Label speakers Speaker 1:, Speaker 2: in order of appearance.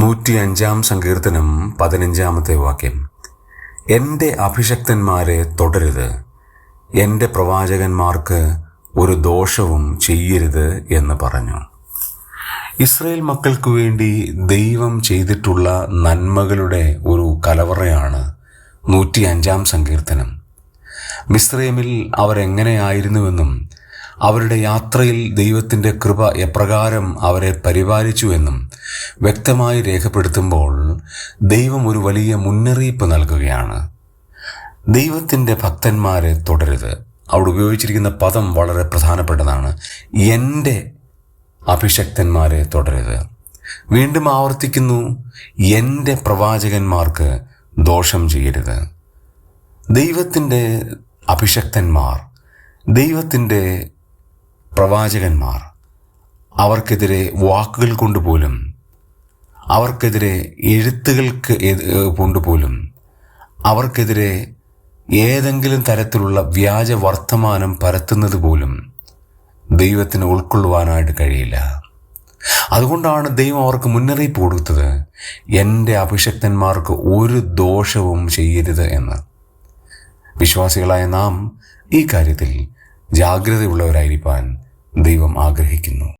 Speaker 1: നൂറ്റി അഞ്ചാം സങ്കീർത്തനം പതിനഞ്ചാമത്തെ വാക്യം. എന്റെ അഭിഷക്തന്മാരെ തുടരുത്. എന്റെ പ്രവാചകന്മാർക്ക് ഒരു ദോഷവും ചെയ്യരുത് എന്ന് പറഞ്ഞു. ഇസ്രയേൽ മക്കൾക്ക് വേണ്ടി ദൈവം ചെയ്തിട്ടുള്ള നന്മകളുടെ ഒരു കലവറയാണ് നൂറ്റി അഞ്ചാം സങ്കീർത്തനം. മിസ്രൈമിൽ അവരെങ്ങനെയായിരുന്നുവെന്നും അവരുടെ യാത്രയിൽ ദൈവത്തിന്റെ കൃപ എപ്രകാരം അവരെ പരിപാലിച്ചു എന്നും വ്യക്തമായി രേഖപ്പെടുത്തുമ്പോൾ ദൈവം ഒരു വലിയ മുന്നറിയിപ്പ് നൽകുകയാണ്. ദൈവത്തിന്റെ ഭക്തന്മാരെ തുടരുത് അവിടെ ഉപയോഗിച്ചിരിക്കുന്ന പദം വളരെ പ്രധാനപ്പെട്ടതാണ്. എന്റെ അഭിഷക്തന്മാരെ തുടരുത് വീണ്ടും ആവർത്തിക്കുന്നു എന്റെ പ്രവാചകന്മാർക്ക് ദോഷം ചെയ്യരുത്. ദൈവത്തിന്റെ അഭിഷക്തന്മാർ ദൈവത്തിന്റെ പ്രവാചകന്മാർ അവർക്കെതിരെ വാക്കുകൾ കൊണ്ടുപോലും അവർക്കെതിരെ എഴുത്തുകൾക്ക് കൊണ്ടുപോലും അവർക്കെതിരെ ഏതെങ്കിലും തരത്തിലുള്ള വ്യാജ വർത്തമാനം പരത്തുന്നത് പോലും ദൈവത്തിന് ഉൾക്കൊള്ളുവാനായിട്ട് കഴിയില്ല. അതുകൊണ്ടാണ് ദൈവം അവർക്ക് മുന്നറിയിപ്പ് കൊടുത്തത് എന്റെ അഭിഷക്തന്മാർക്ക് ഒരു ദോഷവും ചെയ്യരുത് എന്ന്. വിശ്വാസികളായ നാം ഈ കാര്യത്തിൽ ജാഗ്രതയുള്ളവരായിരിക്കാൻ ദൈവം ആഗ്രഹിക്കുന്നു.